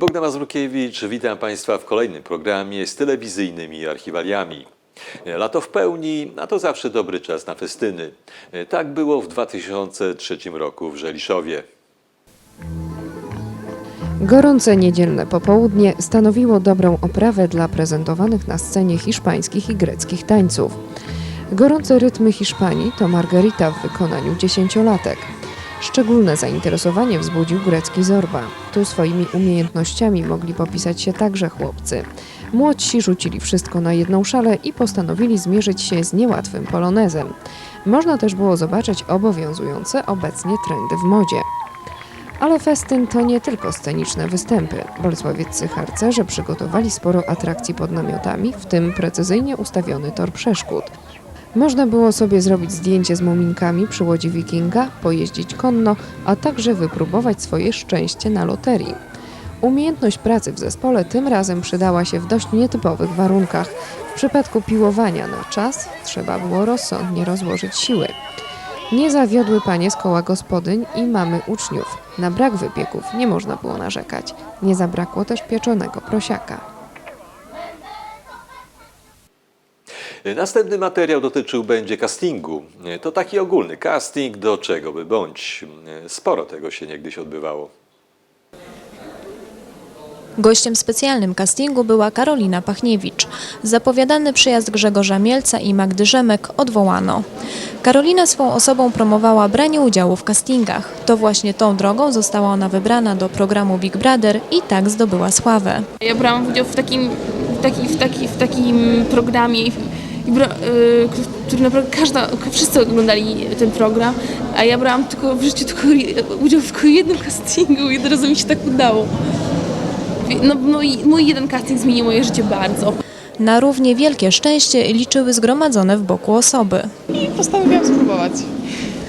Bogdan Mazurkiewicz, witam Państwa w kolejnym programie z telewizyjnymi archiwaliami. Lato w pełni, a to zawsze dobry czas na festyny. Tak było w 2003 roku w Żeliszowie. Gorące niedzielne popołudnie stanowiło dobrą oprawę dla prezentowanych na scenie hiszpańskich i greckich tańców. Gorące rytmy Hiszpanii to Margarita w wykonaniu dziesięciolatek. Szczególne zainteresowanie wzbudził grecki Zorba. Tu swoimi umiejętnościami mogli popisać się także chłopcy. Młodsi rzucili wszystko na jedną szalę i postanowili zmierzyć się z niełatwym polonezem. Można też było zobaczyć obowiązujące obecnie trendy w modzie. Ale festyn to nie tylko sceniczne występy. Bolesławieccy harcerze przygotowali sporo atrakcji pod namiotami, w tym precyzyjnie ustawiony tor przeszkód. Można było sobie zrobić zdjęcie z muminkami przy łodzi wikinga, pojeździć konno, a także wypróbować swoje szczęście na loterii. Umiejętność pracy w zespole tym razem przydała się w dość nietypowych warunkach. W przypadku piłowania na czas trzeba było rozsądnie rozłożyć siły. Nie zawiodły panie z koła gospodyń i mamy uczniów. Na brak wypieków nie można było narzekać. Nie zabrakło też pieczonego prosiaka. Następny materiał dotyczył będzie castingu. To taki ogólny casting do czego by bądź. Sporo tego się niegdyś odbywało. Gościem specjalnym castingu była Karolina Pachniewicz. Zapowiadany przyjazd Grzegorza Mielca i Magdy Rzemek odwołano. Karolina swą osobą promowała branie udziału w castingach. To właśnie tą drogą została ona wybrana do programu Big Brother i tak zdobyła sławę. Ja brałam udział w takim, w taki, w taki, w takim programie, i, bra, y, który naprawdę każda, wszyscy oglądali ten program, a ja brałam tylko w życiu tylko, udział w tylko jednym castingu i od razu mi się tak udało. No, mój, mój jeden casting zmienił moje życie bardzo. Na równie wielkie szczęście liczyły zgromadzone w boku osoby. i postanowiłam spróbować.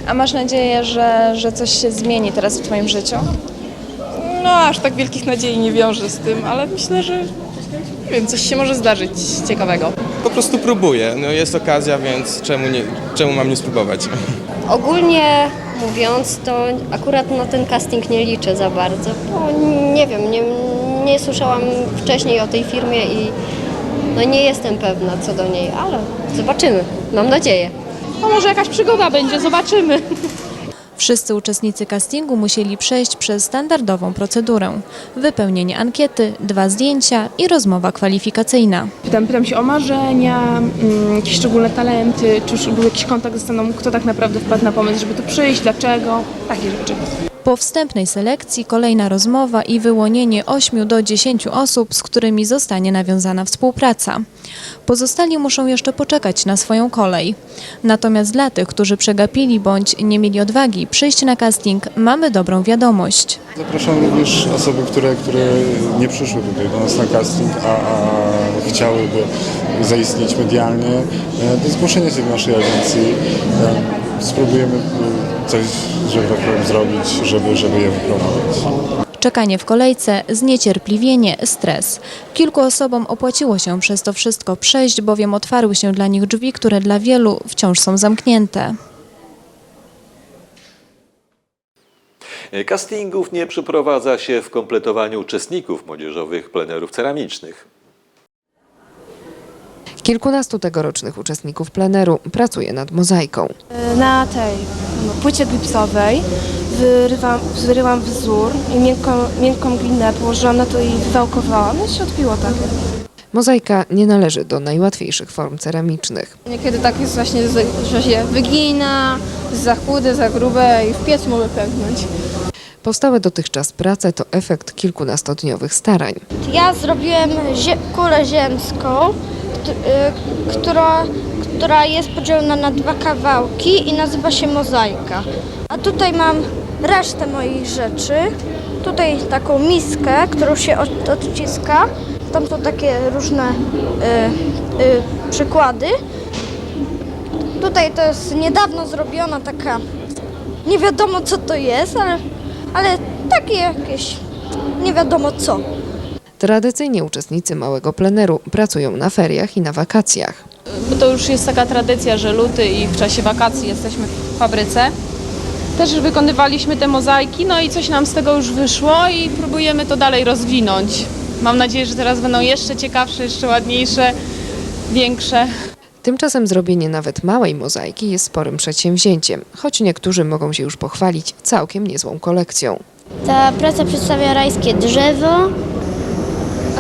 A masz nadzieję, że, że coś się zmieni teraz w Twoim życiu? No, aż tak wielkich nadziei nie wiążę z tym, ale myślę, że nie wiem, coś się może zdarzyć ciekawego. Po prostu próbuję. No jest okazja, więc czemu, nie, czemu mam nie spróbować? Ogólnie mówiąc, to akurat na ten casting nie liczę za bardzo, bo nie wiem, nie, nie słyszałam wcześniej o tej firmie i no nie jestem pewna co do niej, ale zobaczymy, mam nadzieję. No może jakaś przygoda będzie, zobaczymy. Wszyscy uczestnicy castingu musieli przejść przez standardową procedurę. Wypełnienie ankiety, dwa zdjęcia i rozmowa kwalifikacyjna. Pytam, pytam się o marzenia, mm, jakieś szczególne talenty, czy już był jakiś kontakt ze sceną, kto tak naprawdę wpadł na pomysł, żeby tu przyjść, dlaczego, takie rzeczy. Po wstępnej selekcji kolejna rozmowa i wyłonienie 8 do 10 osób, z którymi zostanie nawiązana współpraca. Pozostali muszą jeszcze poczekać na swoją kolej. Natomiast dla tych, którzy przegapili bądź nie mieli odwagi przyjść na casting, mamy dobrą wiadomość. Zapraszam również osoby, które, które nie przyszły tutaj do nas na casting, a, a chciałyby zaistnieć medialnie, e, do zgłoszenia się do naszej agencji. E, Spróbujemy e, coś, że tak powiem, zrobić, żeby, żeby je wypromować. Czekanie w kolejce, zniecierpliwienie, stres. Kilku osobom opłaciło się przez to wszystko przejść, bowiem otwarły się dla nich drzwi, które dla wielu wciąż są zamknięte. Castingów nie przeprowadza się w kompletowaniu uczestników młodzieżowych plenerów ceramicznych. Kilkunastu tegorocznych uczestników pleneru pracuje nad mozaiką. Na tej no, płycie gipsowej wyrywam, wyryłam wzór i miękką, miękką glinę położyłam na to i wywałkowałam. No i się odbiło tak. Mozaika nie należy do najłatwiejszych form ceramicznych. Niekiedy tak jest właśnie, że się wygina, za chude, za grube i w piecu może pęknąć. Powstałe dotychczas prace to efekt kilkunastodniowych starań. Ja zrobiłem zie- kulę ziemską, która, która jest podzielona na dwa kawałki i nazywa się mozaika. A tutaj mam resztę moich rzeczy. Tutaj taką miskę, którą się od- odciska. Tam są takie różne y, y, przykłady. Tutaj to jest niedawno zrobiona taka, nie wiadomo co to jest, ale, ale takie jakieś, nie wiadomo co. Tradycyjnie uczestnicy małego pleneru pracują na feriach i na wakacjach. Bo to już jest taka tradycja, że luty i w czasie wakacji jesteśmy w fabryce. też wykonywaliśmy te mozaiki, no i coś nam z tego już wyszło i próbujemy to dalej rozwinąć. Mam nadzieję, że teraz będą jeszcze ciekawsze, jeszcze ładniejsze, większe. Tymczasem zrobienie nawet małej mozaiki jest sporym przedsięwzięciem, choć niektórzy mogą się już pochwalić całkiem niezłą kolekcją. Ta praca przedstawia rajskie drzewo.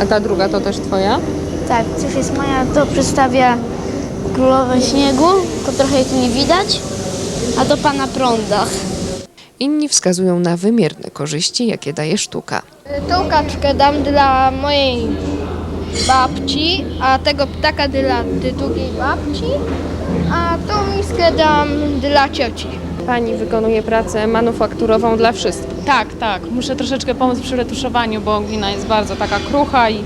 A ta druga to też twoja? Tak, coś jest moja, to przedstawia królowę śniegu, to trochę jej tu nie widać, a to pana prądach. Inni wskazują na wymierne korzyści, jakie daje sztuka. Tą kaczkę dam dla mojej babci, a tego ptaka dla drugiej babci, a tą miskę dam dla cioci. Pani wykonuje pracę manufakturową dla wszystkich. Tak, tak. Muszę troszeczkę pomóc przy retuszowaniu, bo glina jest bardzo taka krucha i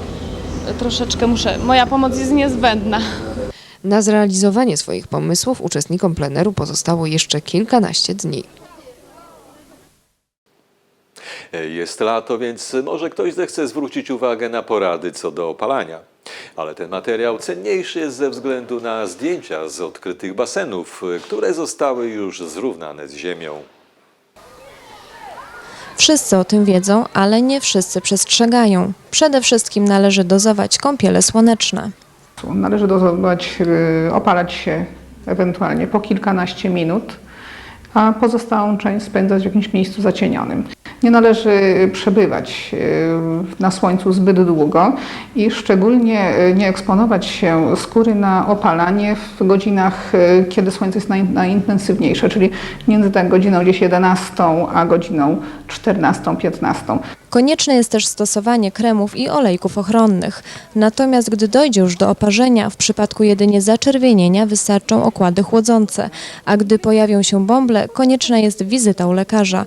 troszeczkę muszę. Moja pomoc jest niezbędna. Na zrealizowanie swoich pomysłów uczestnikom pleneru pozostało jeszcze kilkanaście dni. Jest lato, więc może ktoś zechce zwrócić uwagę na porady co do opalania. Ale ten materiał cenniejszy jest ze względu na zdjęcia z odkrytych basenów, które zostały już zrównane z ziemią. Wszyscy o tym wiedzą, ale nie wszyscy przestrzegają. Przede wszystkim należy dozować kąpiele słoneczne. Należy dozować, y, opalać się ewentualnie po kilkanaście minut, a pozostałą część spędzać w jakimś miejscu zacienionym. Nie należy przebywać y, na słońcu zbyt długo i szczególnie y, nie eksponować się skóry na opalanie w godzinach, y, kiedy słońce jest naj, najintensywniejsze, czyli między tak godziną gdzieś 11 a godziną 14-15. Konieczne jest też stosowanie kremów i olejków ochronnych. Natomiast gdy dojdzie już do oparzenia, w przypadku jedynie zaczerwienienia wystarczą okłady chłodzące, a gdy pojawią się bąble, konieczna jest wizyta u lekarza.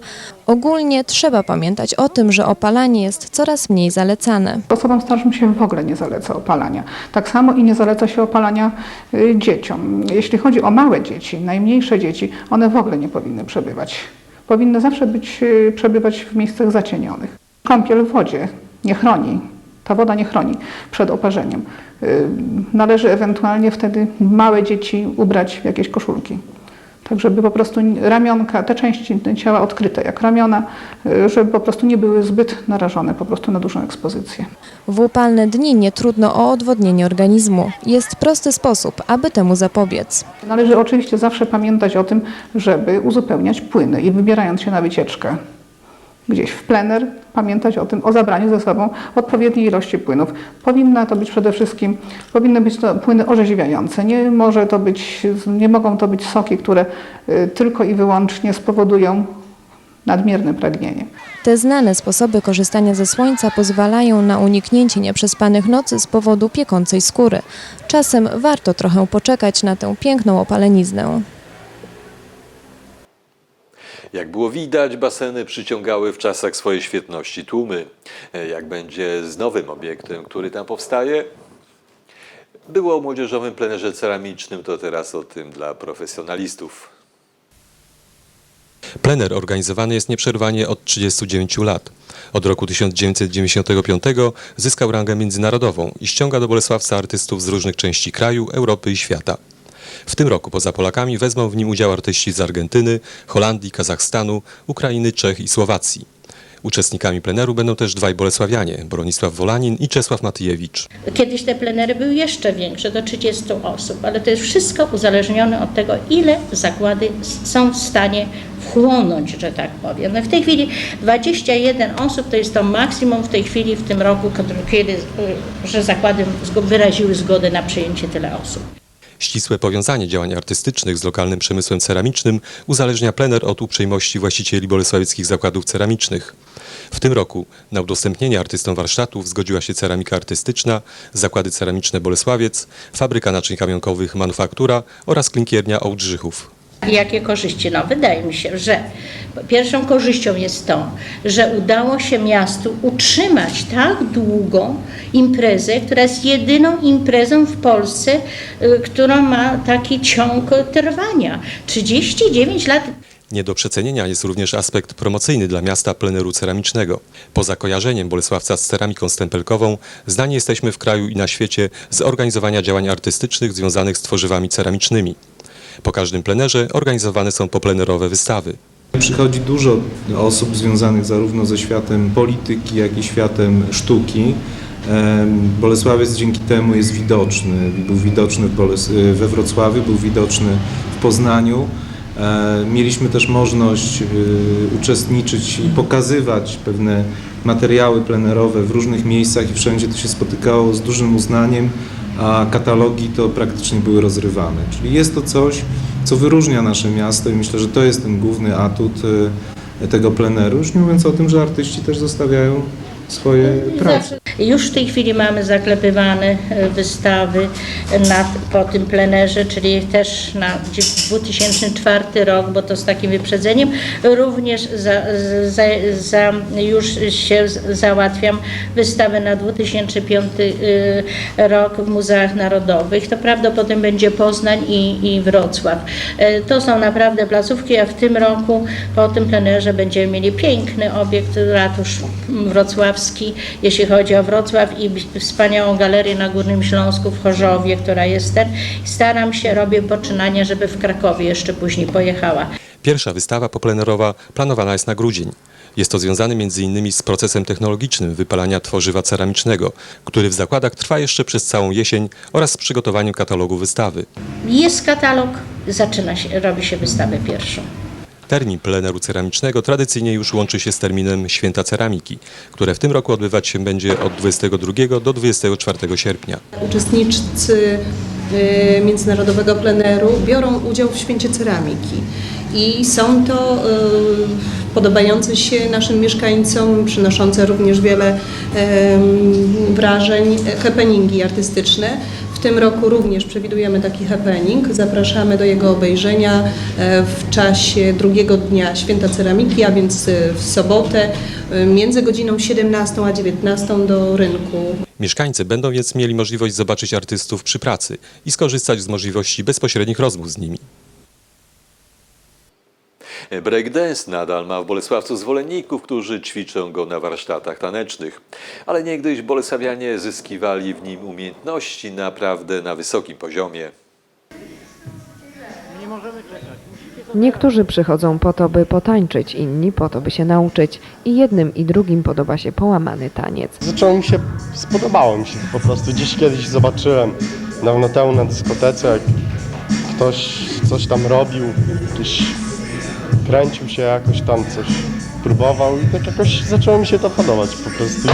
Ogólnie trzeba pamiętać o tym, że opalanie jest coraz mniej zalecane. Osobom starszym się w ogóle nie zaleca opalania. Tak samo i nie zaleca się opalania y, dzieciom. Jeśli chodzi o małe dzieci, najmniejsze dzieci, one w ogóle nie powinny przebywać. Powinny zawsze być, y, przebywać w miejscach zacienionych. Kąpiel w wodzie nie chroni. Ta woda nie chroni przed oparzeniem. Y, Należy ewentualnie wtedy małe dzieci ubrać w jakieś koszulki. Tak, żeby po prostu ramionka, te części ciała odkryte, jak ramiona, y, żeby po prostu nie były zbyt narażone po prostu na dużą ekspozycję. W upalne dni nie trudno o odwodnienie organizmu. Jest prosty sposób, aby temu zapobiec. Należy oczywiście zawsze pamiętać o tym, żeby uzupełniać płyny i wybierając się na wycieczkę gdzieś w plener, pamiętać o tym, o zabraniu ze sobą odpowiedniej ilości płynów. Powinna to być przede wszystkim, powinny być to płyny orzeźwiające. Nie, może to być, nie mogą to być soki, które y, tylko i wyłącznie spowodują nadmierne pragnienie. Te znane sposoby korzystania ze słońca pozwalają na uniknięcie nieprzespanych nocy z powodu piekącej skóry. Czasem warto trochę poczekać na tę piękną opaleniznę. Jak było widać, baseny przyciągały w czasach swojej świetności tłumy. E, Jak będzie z nowym obiektem, który tam powstaje? Było o młodzieżowym plenerze ceramicznym, to teraz o tym dla profesjonalistów. Plener organizowany jest nieprzerwanie od 39 lat. Od roku 1995 zyskał rangę międzynarodową i ściąga do Bolesławca artystów z różnych części kraju, Europy i świata. W tym roku poza Polakami wezmą w nim udział artyści z Argentyny, Holandii, Kazachstanu, Ukrainy, Czech i Słowacji. Uczestnikami pleneru będą też dwaj bolesławianie, Bronisław Wolanin i Czesław Matyjewicz. Kiedyś te plenery były jeszcze większe, do 30 osób, ale to jest wszystko uzależnione od tego, ile zakłady są w stanie wchłonąć, że tak powiem. No w tej chwili 21 osób to jest to maksimum w tej chwili, w tym roku, kiedy, y, że zakłady wyraziły zgodę na przyjęcie tyle osób. Ścisłe powiązanie działań artystycznych z lokalnym przemysłem ceramicznym uzależnia plener od uprzejmości właścicieli bolesławieckich zakładów ceramicznych. W tym roku na udostępnienie artystom warsztatów zgodziła się ceramika artystyczna, zakłady ceramiczne Bolesławiec, fabryka naczyń kamionkowych Manufaktura oraz klinkiernia Ołdrzychów. Jakie korzyści? No, wydaje mi się, że pierwszą korzyścią jest to, że udało się miastu utrzymać tak długo imprezę, która jest jedyną imprezą w Polsce, y, która ma taki ciąg trwania. 39 lat Nie do przecenienia jest również aspekt promocyjny dla miasta pleneru ceramicznego. Poza kojarzeniem Bolesławca z ceramiką stempelkową, znani jesteśmy w kraju i na świecie z organizowania działań artystycznych związanych z tworzywami ceramicznymi. Po każdym plenerze organizowane są poplenerowe wystawy. Przychodzi dużo osób związanych zarówno ze światem polityki, jak i światem sztuki. Bolesławiec dzięki temu jest widoczny. Był widoczny we Wrocławiu, był widoczny w Poznaniu. E, Mieliśmy też możliwość y, uczestniczyć i pokazywać pewne materiały plenerowe w różnych miejscach i wszędzie to się spotykało z dużym uznaniem, a katalogi to praktycznie były rozrywane. Czyli jest to coś, co wyróżnia nasze miasto i myślę, że to jest ten główny atut y, tego pleneru. Już nie mówiąc o tym, że artyści też zostawiają swoje prace. Już w tej chwili mamy zaklepywane e, wystawy na, po tym plenerze, czyli też na 2004 rok, bo to z takim wyprzedzeniem. Również za, za, za, już się załatwiam wystawę na 2005 y, rok w Muzeach Narodowych. To prawdopodobnie będzie Poznań i, i Wrocław. E, To są naprawdę placówki, a w tym roku po tym plenerze będziemy mieli piękny obiekt, ratusz wrocławski, jeśli chodzi o Wrocław i wspaniałą galerię na Górnym Śląsku w Chorzowie, która jest ten. Staram się, robię poczynania, żeby w Krakowie jeszcze później pojechała. Pierwsza wystawa poplenerowa planowana jest na grudzień. Jest to związane m.in. z procesem technologicznym wypalania tworzywa ceramicznego, który w zakładach trwa jeszcze przez całą jesień oraz z przygotowaniem katalogu wystawy. Jest katalog, zaczyna się, robi się wystawę pierwszą. Termin pleneru ceramicznego tradycyjnie już łączy się z terminem Święta Ceramiki, które w tym roku odbywać się będzie od 22 do 24 sierpnia. Uczestnicy y, międzynarodowego pleneru biorą udział w święcie ceramiki. I są to y, podobające się naszym mieszkańcom, przynoszące również wiele wrażeń, happeningi artystyczne. W tym roku również przewidujemy taki happening. Zapraszamy do jego obejrzenia e, w czasie drugiego dnia Święta Ceramiki, a więc y, w sobotę y, między godziną 17 a 19 do rynku Mieszkańcy będą więc mieli możliwość zobaczyć artystów przy pracy i skorzystać z możliwości bezpośrednich rozmów z nimi. Breakdance nadal ma w Bolesławcu zwolenników, którzy ćwiczą go na warsztatach tanecznych. Ale niegdyś bolesławianie zyskiwali w nim umiejętności naprawdę na wysokim poziomie. Niektórzy przychodzą po to, by potańczyć, inni po to, by się nauczyć i jednym i drugim podoba się połamany taniec. Zaczęło mi się, spodobało mi się po prostu. Gdzieś kiedyś zobaczyłem dawno temu na dyskotece, jak ktoś coś tam robił, jakiś kręcił się jakoś tam, coś próbował i tak jakoś zaczęło mi się to podobać po prostu.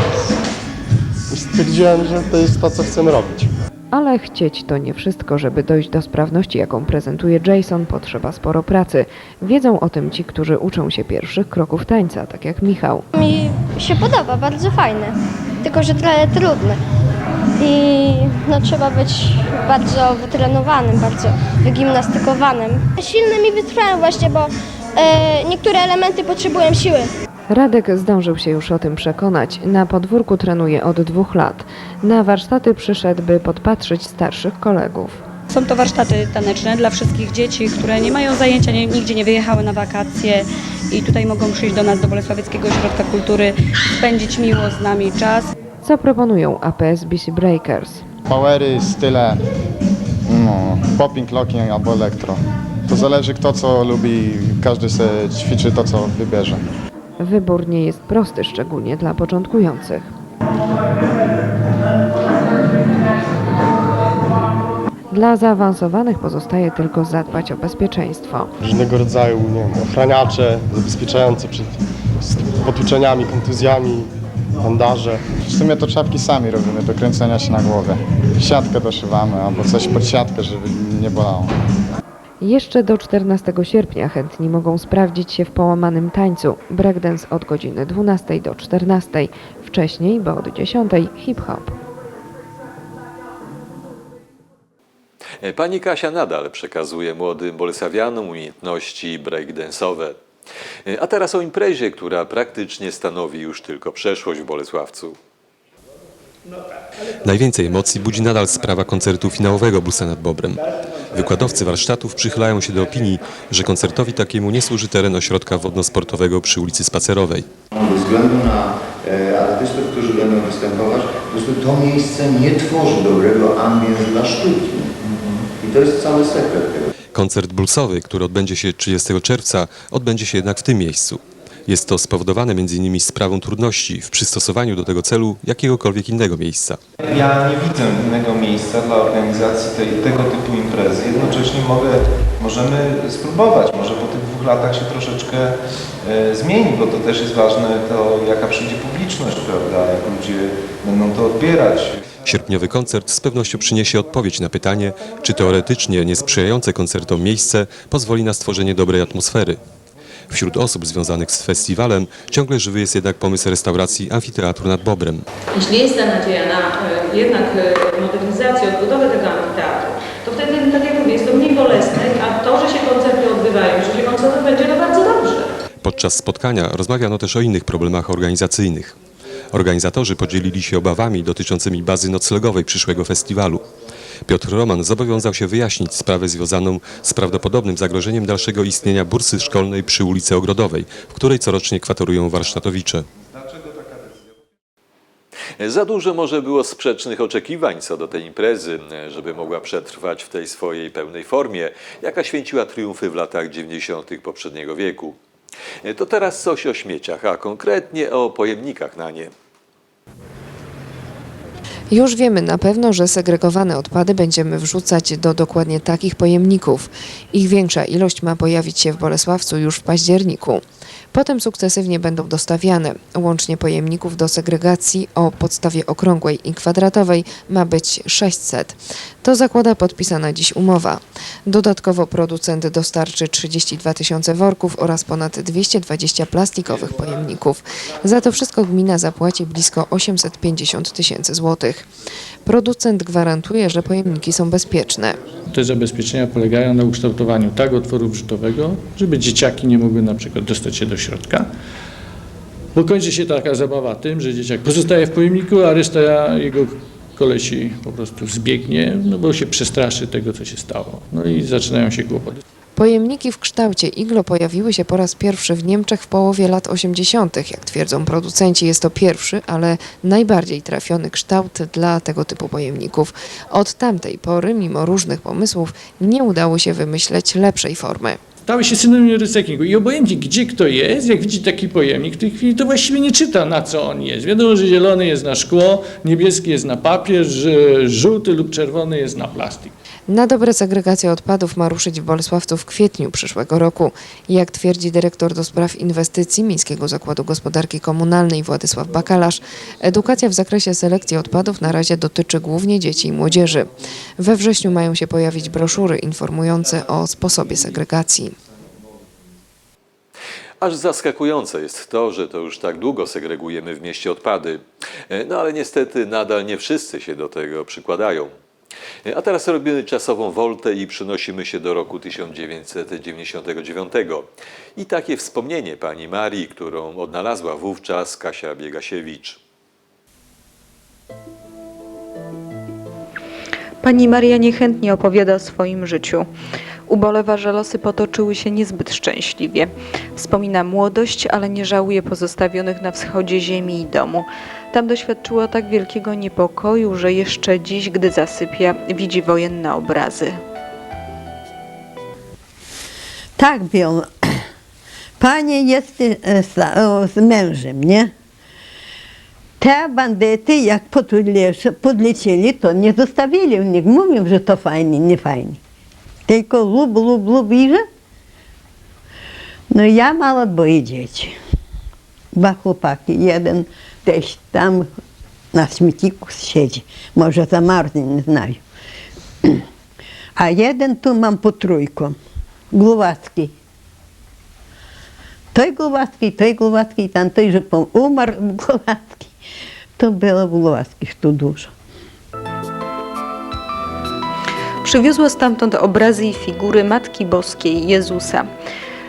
I stwierdziłem, że to jest to, co chcę robić. Ale chcieć to nie wszystko, żeby dojść do sprawności, jaką prezentuje Jason, potrzeba sporo pracy. Wiedzą o tym ci, którzy uczą się pierwszych kroków tańca, tak jak Michał. Mi się podoba, bardzo fajne, tylko że trochę trudne. I no, trzeba być bardzo wytrenowanym, bardzo wygimnastykowanym. Silnym i wytrwałym właśnie, bo niektóre elementy potrzebują siły. Radek zdążył się już o tym przekonać. Na podwórku trenuje od dwóch lat. Na warsztaty przyszedł, by podpatrzyć starszych kolegów. Są to warsztaty taneczne dla wszystkich dzieci, które nie mają zajęcia, nie, nigdzie nie wyjechały na wakacje i tutaj mogą przyjść do nas do Bolesławieckiego Ośrodka Kultury, spędzić miło z nami czas. Co proponują APS BC Breakers? Powery, style, no, popping, locking albo elektro. To zależy kto co lubi, każdy sobie ćwiczy to co wybierze. Wybór nie jest prosty, szczególnie dla początkujących. Dla zaawansowanych pozostaje tylko zadbać o bezpieczeństwo. Różnego rodzaju, nie wiem, ochraniacze zabezpieczające przed potłuczeniami, kontuzjami, bandaże. W sumie to czapki sami robimy do kręcenia się na głowie. Siatkę doszywamy albo coś pod siatkę, żeby nie bolało. Jeszcze do 14 sierpnia chętni mogą sprawdzić się w połamanym tańcu. Breakdance od godziny 12 do 14. Wcześniej, bo od 10 hip-hop. Pani Kasia nadal przekazuje młodym bolesławianom umiejętności breakdance'owe. A teraz o imprezie, która praktycznie stanowi już tylko przeszłość w Bolesławcu. Najwięcej emocji budzi nadal sprawa koncertu finałowego Busa nad Bobrem. Wykładowcy warsztatów przychylają się do opinii, że koncertowi takiemu nie służy teren ośrodka wodnosportowego przy ulicy Spacerowej. Ze względu na e, artystów, którzy będą występować, po prostu to miejsce nie tworzy dobrego ambiensu dla sztuki. I to jest cały sekret tego. Koncert bluesowy, który odbędzie się 30 czerwca, odbędzie się jednak w tym miejscu. Jest to spowodowane m.in. sprawą trudności w przystosowaniu do tego celu jakiegokolwiek innego miejsca. Ja nie widzę innego miejsca dla organizacji tej, tego typu imprezy. Jednocześnie mogę, możemy spróbować, może po tych dwóch latach się troszeczkę e, zmieni, bo to też jest ważne, to jaka przyjdzie publiczność, prawda, jak ludzie będą to odbierać. Sierpniowy koncert z pewnością przyniesie odpowiedź na pytanie, czy teoretycznie niesprzyjające koncertom miejsce pozwoli na stworzenie dobrej atmosfery. Wśród osób związanych z festiwalem ciągle żywy jest jednak pomysł restauracji amfiteatru nad Bobrem. Jeśli jest ta nadzieja na e, jednak e, modernizację, odbudowę tego amfiteatru, to wtedy, tak jak mówię, jest to mniej bolesne, a to, że się koncerty odbywają, że się koncerty będzie, to bardzo dobrze. Podczas spotkania rozmawiano też o innych problemach organizacyjnych. Organizatorzy podzielili się obawami dotyczącymi bazy noclegowej przyszłego festiwalu. Piotr Roman zobowiązał się wyjaśnić sprawę związaną z prawdopodobnym zagrożeniem dalszego istnienia bursy szkolnej przy ulicy Ogrodowej, w której corocznie kwaterują warsztatowicze. Za dużo może było sprzecznych oczekiwań co do tej imprezy, żeby mogła przetrwać w tej swojej pełnej formie, jaka święciła triumfy w latach 90. poprzedniego wieku. To teraz coś o śmieciach, a konkretnie o pojemnikach na nie. Już wiemy na pewno, że segregowane odpady będziemy wrzucać do dokładnie takich pojemników. Ich większa ilość ma pojawić się w Bolesławcu już w październiku. Potem sukcesywnie będą dostawiane. Łącznie pojemników do segregacji o podstawie okrągłej i kwadratowej ma być 600. To zakłada podpisana dziś umowa. Dodatkowo producent dostarczy 32 tysiące worków oraz ponad 220 plastikowych pojemników. Za to wszystko gmina zapłaci blisko 850 tysięcy złotych. Producent gwarantuje, że pojemniki są bezpieczne. Te zabezpieczenia polegają na ukształtowaniu tak otworu wrzutowego, żeby dzieciaki nie mogły na przykład dostać się do środka. Bo kończy się taka zabawa tym, że dzieciak pozostaje w pojemniku, a reszta jego kolesi po prostu zbiegnie, no bo się przestraszy tego, co się stało. No i zaczynają się kłopoty. Pojemniki w kształcie iglo pojawiły się po raz pierwszy w Niemczech w połowie lat 80. Jak twierdzą producenci, jest to pierwszy, ale najbardziej trafiony kształt dla tego typu pojemników. Od tamtej pory, mimo różnych pomysłów, nie udało się wymyśleć lepszej formy. Stały się synonimem recyklingu i obojętnie gdzie kto jest, jak widzi taki pojemnik w tej chwili, to właściwie nie czyta na co on jest. Wiadomo, że zielony jest na szkło, niebieski jest na papier, żółty lub czerwony jest na plastik. Na dobre segregacja odpadów ma ruszyć w Bolesławcu w kwietniu przyszłego roku. Jak twierdzi dyrektor do spraw inwestycji Miejskiego Zakładu Gospodarki Komunalnej Władysław Bakalarz, edukacja w zakresie selekcji odpadów na razie dotyczy głównie dzieci i młodzieży. We wrześniu mają się pojawić broszury informujące o sposobie segregacji. Aż zaskakujące jest to, że to już tak długo segregujemy w mieście odpady. E, No ale niestety nadal nie wszyscy się do tego przykładają. E, A teraz robimy czasową woltę i przenosimy się do roku 1999. I takie wspomnienie pani Marii, którą odnalazła wówczas Kasia Biegasiewicz. Pani Maria niechętnie opowiada o swoim życiu. Ubolewa, że losy potoczyły się niezbyt szczęśliwie. Wspomina młodość, ale nie żałuje pozostawionych na wschodzie ziemi i domu. Tam doświadczyła tak wielkiego niepokoju, że jeszcze dziś, gdy zasypia, widzi wojenne obrazy. Tak było. Panie jest e, z mężem, nie? Te bandyty, jak podle- podlecieli, to nie zostawili u nich. Mówią, że to fajnie, nie fajnie. Tylko lub, lub, lub iże. No ja mała dwoje dzieci. Dwa chłopaki. Jeden też tam na śmietniku siedzi. Może zamarznie, nie знаю. A jeden tu mam po trójką. Głowacki. Той Гловацький, той Гловацький, там той же пом- умер Гловацький. То було Гловацьких тут дуже. Przywiozła stamtąd obrazy i figury Matki Boskiej Jezusa.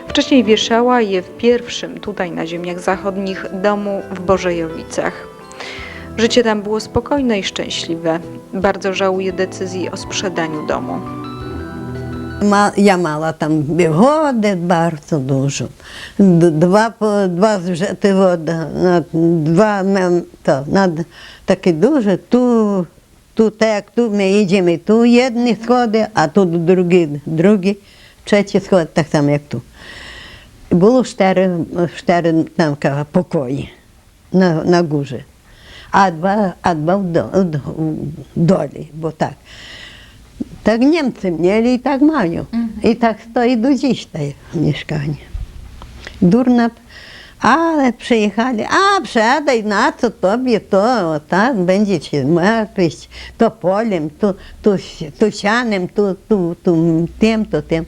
Wcześniej wieszała je w pierwszym, tutaj na ziemiach zachodnich, domu w Bożejowicach. Życie tam było spokojne i szczęśliwe. Bardzo żałuje decyzji o sprzedaniu domu. Ma, ja mala tam wygody bardzo dużo. Dwa, dwa zrzety woda, dwa to, na, takie duże, tu tu tak, tu my idziemy, tu jedni schody, a tu drugi, drugi, trzeci schody, tak samo jak tu. Było cztery, cztery tam pokoi na, na górze, a dwa, a dwa w, do, w doli, bo tak. Tak Niemcy mieli i tak mają. Mhm. I tak stoi do dziś to mieszkanie. Durna ale przyjechali, a przedaj, na co tobie to, tak, będziecie martwić, to polem, to, to, to sianem, to, to, to tym, to tym.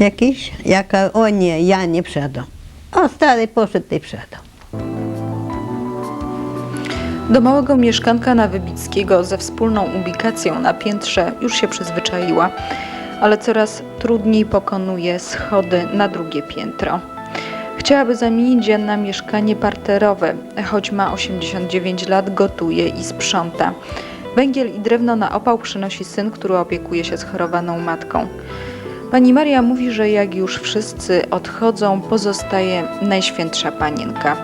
Jakiś, jaka, o nie, ja nie przedam. O, stary poszedł i przedał. Do małego mieszkanka na Wybickiego ze wspólną ubikacją na piętrze już się przyzwyczaiła, ale coraz trudniej pokonuje schody na drugie piętro. Chciałaby zamienić Jan na mieszkanie parterowe, choć ma 89 lat, gotuje i sprząta. Węgiel i drewno na opał przynosi syn, który opiekuje się schorowaną matką. Pani Maria mówi, że jak już wszyscy odchodzą, pozostaje najświętsza panienka.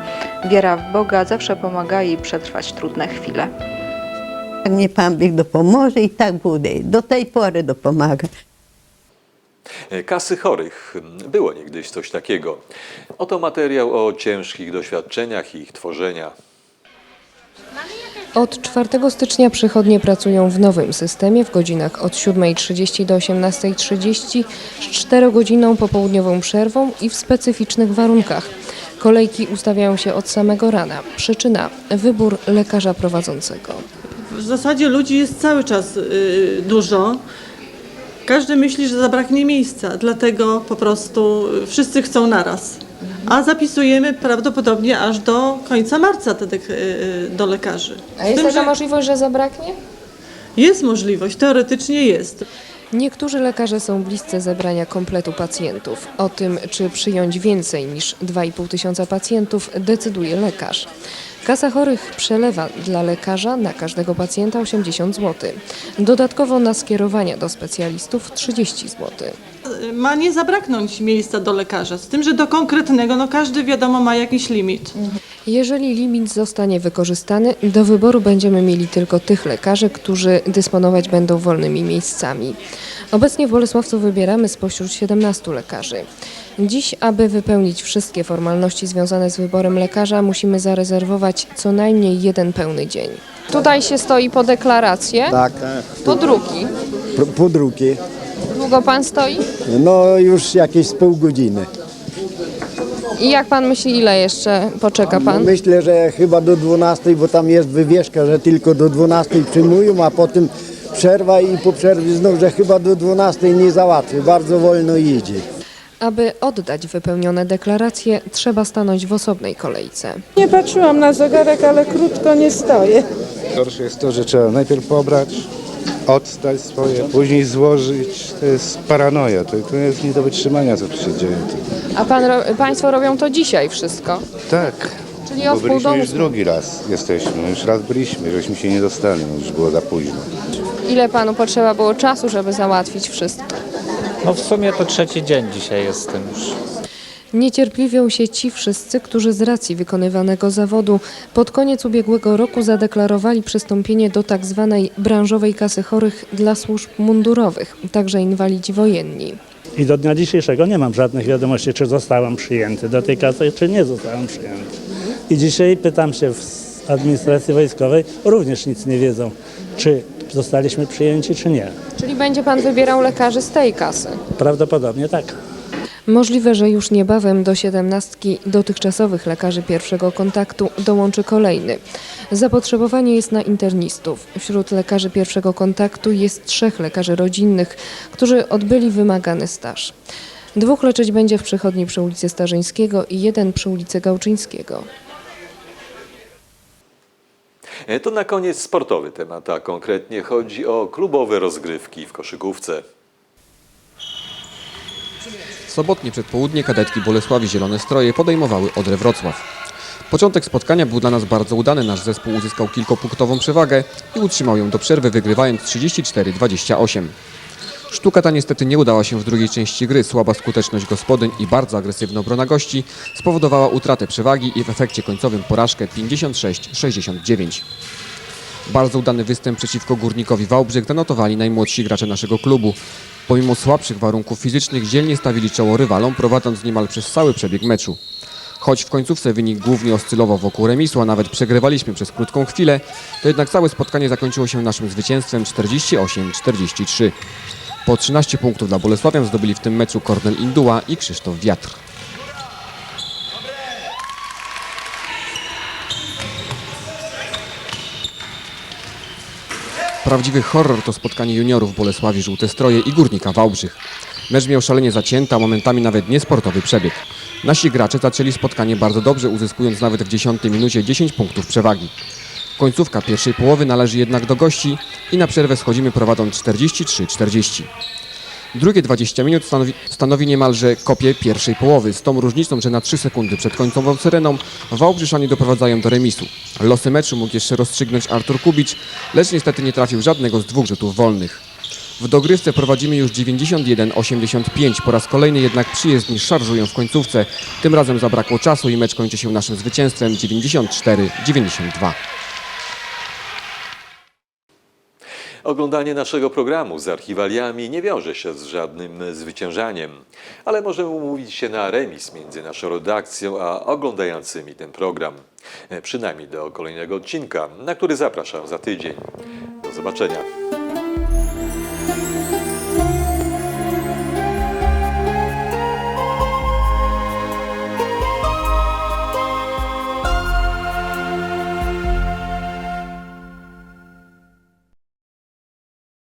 Wiara w Boga zawsze pomaga jej przetrwać trudne chwile. Jak mnie Pan Bóg dopomoże i tak będzie. Do tej pory dopomaga. E, Kasy chorych. Było niegdyś coś takiego. Oto materiał o ciężkich doświadczeniach i ich tworzenia. Od 4 stycznia przychodnie pracują w nowym systemie w godzinach od 7.30 do 18.30 z 4-godzinną popołudniową przerwą i w specyficznych warunkach. Kolejki ustawiają się od samego rana. Przyczyna wybór lekarza prowadzącego. W zasadzie ludzi jest cały czas y, dużo. Każdy myśli, że zabraknie miejsca, dlatego po prostu y, wszyscy chcą naraz. A zapisujemy prawdopodobnie aż do końca marca te, dek- y, do lekarzy. A jest Z tym, taka że możliwość, że zabraknie? Jest możliwość, teoretycznie jest. Niektórzy lekarze są bliscy zebrania kompletu pacjentów. O tym, czy przyjąć więcej niż 2,5 tysiąca pacjentów, decyduje lekarz. Kasa chorych przelewa dla lekarza na każdego pacjenta 80 zł. Dodatkowo na skierowania do specjalistów 30 zł. Ma nie zabraknąć miejsca do lekarza, z tym, że do konkretnego, no każdy wiadomo ma jakiś limit. Jeżeli limit zostanie wykorzystany, do wyboru będziemy mieli tylko tych lekarzy, którzy dysponować będą wolnymi miejscami. Obecnie w Bolesławcu wybieramy spośród 17 lekarzy. Dziś, aby wypełnić wszystkie formalności związane z wyborem lekarza, musimy zarezerwować co najmniej jeden pełny dzień. Tutaj się stoi po deklarację. Tak, Po drugi. po- po drugie. Długo pan stoi? No już jakieś z pół godziny. I jak pan myśli, ile jeszcze poczeka No, pan? myślę, że chyba do 12, bo tam jest wywieszka, że tylko do 12 przyjmują, a potem przerwa i po przerwie znów, że chyba do 12 nie załatwi. Bardzo wolno idzie. Aby oddać wypełnione deklaracje, trzeba stanąć w osobnej kolejce. Nie patrzyłam na zegarek, ale krótko nie stoję. Gorsze jest to, że trzeba najpierw pobrać, odstać swoje, później złożyć. To jest paranoja, to, to jest nie do wytrzymania, co tu się dzieje. A pan, ro- państwo robią to dzisiaj wszystko? Tak, Czyli bo do byliśmy już ósmej. drugi raz jesteśmy, już raz byliśmy, żeśmy się nie dostali, już było za późno. Ile panu potrzeba było czasu, żeby załatwić wszystko? No w sumie to trzeci dzień dzisiaj jestem już. Niecierpliwią się ci wszyscy, którzy z racji wykonywanego zawodu pod koniec ubiegłego roku zadeklarowali przystąpienie do tak zwanej branżowej kasy chorych dla służb mundurowych, także inwalidzi wojenni. I do dnia dzisiejszego nie mam żadnych wiadomości, czy zostałem przyjęty do tej kasy, czy nie zostałem przyjęty. I dzisiaj pytam się w administracji wojskowej, również nic nie wiedzą, czy zostaliśmy przyjęci, czy nie. Czyli będzie pan wybierał lekarzy z tej kasy? Prawdopodobnie tak. Możliwe, że już niebawem do siedemnastki dotychczasowych lekarzy pierwszego kontaktu dołączy kolejny. Zapotrzebowanie jest na internistów. Wśród lekarzy pierwszego kontaktu jest trzech lekarzy rodzinnych, którzy odbyli wymagany staż. Dwóch leczyć będzie w przychodni przy ulicy Starzyńskiego i jeden przy ulicy Gałczyńskiego. E, To na koniec sportowy temat, a konkretnie chodzi o klubowe rozgrywki w koszykówce. Sobotnie przedpołudnie kadetki Bolesławi Zielone Stroje podejmowały Odrę Wrocław. Początek spotkania był dla nas bardzo udany. Nasz zespół uzyskał kilkopunktową przewagę i utrzymał ją do przerwy, wygrywając 34-28. Sztuka ta niestety nie udała się w drugiej części gry. Słaba skuteczność gospodyń i bardzo agresywna obrona gości spowodowała utratę przewagi i w efekcie końcowym porażkę 56-69. Bardzo udany występ przeciwko Górnikowi Wałbrzych zanotowali najmłodsi gracze naszego klubu. Pomimo słabszych warunków fizycznych dzielnie stawili czoło rywalom, prowadząc niemal przez cały przebieg meczu. Choć w końcówce wynik głównie oscylował wokół remisu, a nawet przegrywaliśmy przez krótką chwilę, to jednak całe spotkanie zakończyło się naszym zwycięstwem 48-43. Po 13 punktów dla Bolesławian zdobyli w tym meczu Kornel Induła i Krzysztof Wiatr. Prawdziwy horror to spotkanie juniorów Bolesławi Żółte Stroje i Górnika Wałbrzych. Mecz miał szalenie zacięty, a momentami nawet niesportowy przebieg. Nasi gracze zaczęli spotkanie bardzo dobrze, uzyskując nawet w 10 minucie 10 punktów przewagi. Końcówka pierwszej połowy należy jednak do gości i na przerwę schodzimy prowadząc 43-40. Drugie 20 minut stanowi, stanowi niemalże kopię pierwszej połowy, z tą różnicą, że na 3 sekundy przed końcową syreną Wałbrzyszanie doprowadzają do remisu. Losy meczu mógł jeszcze rozstrzygnąć Artur Kubicz, lecz niestety nie trafił żadnego z dwóch rzutów wolnych. W dogrywce prowadzimy już 91-85, po raz kolejny jednak przyjezdni szarżują w końcówce. Tym razem zabrakło czasu i mecz kończy się naszym zwycięstwem 94-92. Oglądanie naszego programu z archiwaliami nie wiąże się z żadnym zwyciężaniem, ale możemy umówić się na remis między naszą redakcją a oglądającymi ten program. E, Przynajmniej do kolejnego odcinka, na który zapraszam za tydzień. Do zobaczenia.